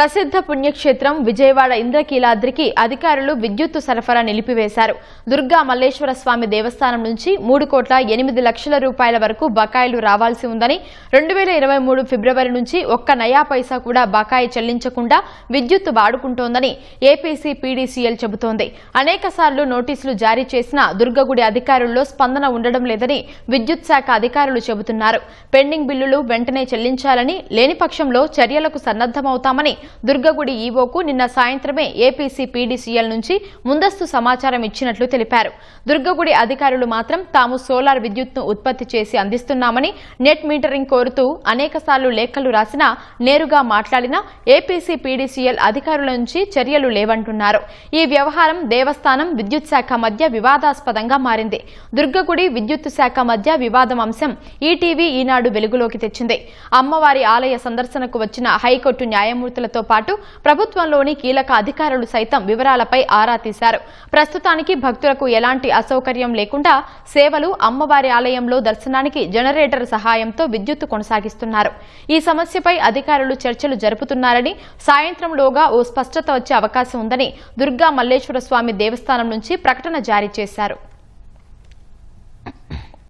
ప్రసిద్ధ పుణ్యక్షేత్రం విజయవాడ ఇంద్రకీలాద్రికి అధికారులు విద్యుత్ సరఫరా నిలిపివేశారు. దుర్గా మల్లేశ్వర స్వామి దేవస్థానం నుంచి మూడు కోట్ల ఎనిమిది లక్షల రూపాయల వరకు బకాయిలు రావాల్సి ఉందని రెండు వేల ఇరవై మూడు ఫిబ్రవరి నుంచి ఒక్క నయా పైసా కూడా బకాయి చెల్లించకుండా విద్యుత్ వాడుకుంటోందని ఏపీసీ పీడీసీఎల్ చెబుతోంది. అనేక సార్లు నోటీసులు జారీ చేసినా దుర్గగుడి అధికారుల్లో స్పందన ఉండడం లేదని విద్యుత్ శాఖ అధికారులు చెబుతున్నారు. పెండింగ్ బిల్లులు వెంటనే చెల్లించాలని లేని పక్షంలో చర్యలకు సన్నద్దమవుతామని దుర్గగుడి ఈవోకు నిన్న సాయంత్రమే ఏపీసీ పీడీసీఎల్ నుంచి ముందస్తు సమాచారం ఇచ్చినట్లు తెలిపారు. దుర్గగుడి అధికారులు మాత్రం తాము సోలార్ విద్యుత్ను ఉత్పత్తి చేసి అందిస్తున్నామని నెట్ మీటరింగ్ కోరుతూ అనేకసార్లు లేఖలు రాసినా నేరుగా మాట్లాడినా ఏపీసీ పీడీసీఎల్ అధికారుల నుంచి చర్యలు లేవంటున్నారు. ఈ వ్యవహారం దేవస్థానం విద్యుత్ శాఖ మధ్య వివాదాస్పదంగా మారింది. దుర్గగుడి విద్యుత్ శాఖ మధ్య వివాదం అంశం ఈటీవీ ఈనాడు వెలుగులోకి తెచ్చింది. అమ్మవారి ఆలయ సందర్శనకు వచ్చిన హైకోర్టు న్యాయమూర్తుల అధికారులతో పాటు ప్రభుత్వంలోని కీలక అధికారులు సైతం వివరాలపై ఆరా తీశారు. ప్రస్తుతానికి భక్తులకు ఎలాంటి అసౌకర్యం లేకుండా సేవలు అమ్మవారి ఆలయంలో దర్శనానికి జనరేటర్ సహాయంతో విద్యుత్తు కొనసాగిస్తున్నారు. ఈ సమస్యపై అధికారులు చర్చలు జరుపుతున్నారని సాయంత్రంలోగా ఓ స్పష్టత వచ్చే అవకాశం ఉందని దుర్గా మల్లేశ్వర స్వామి దేవస్థానం నుంచి ప్రకటన జారీ చేశారు.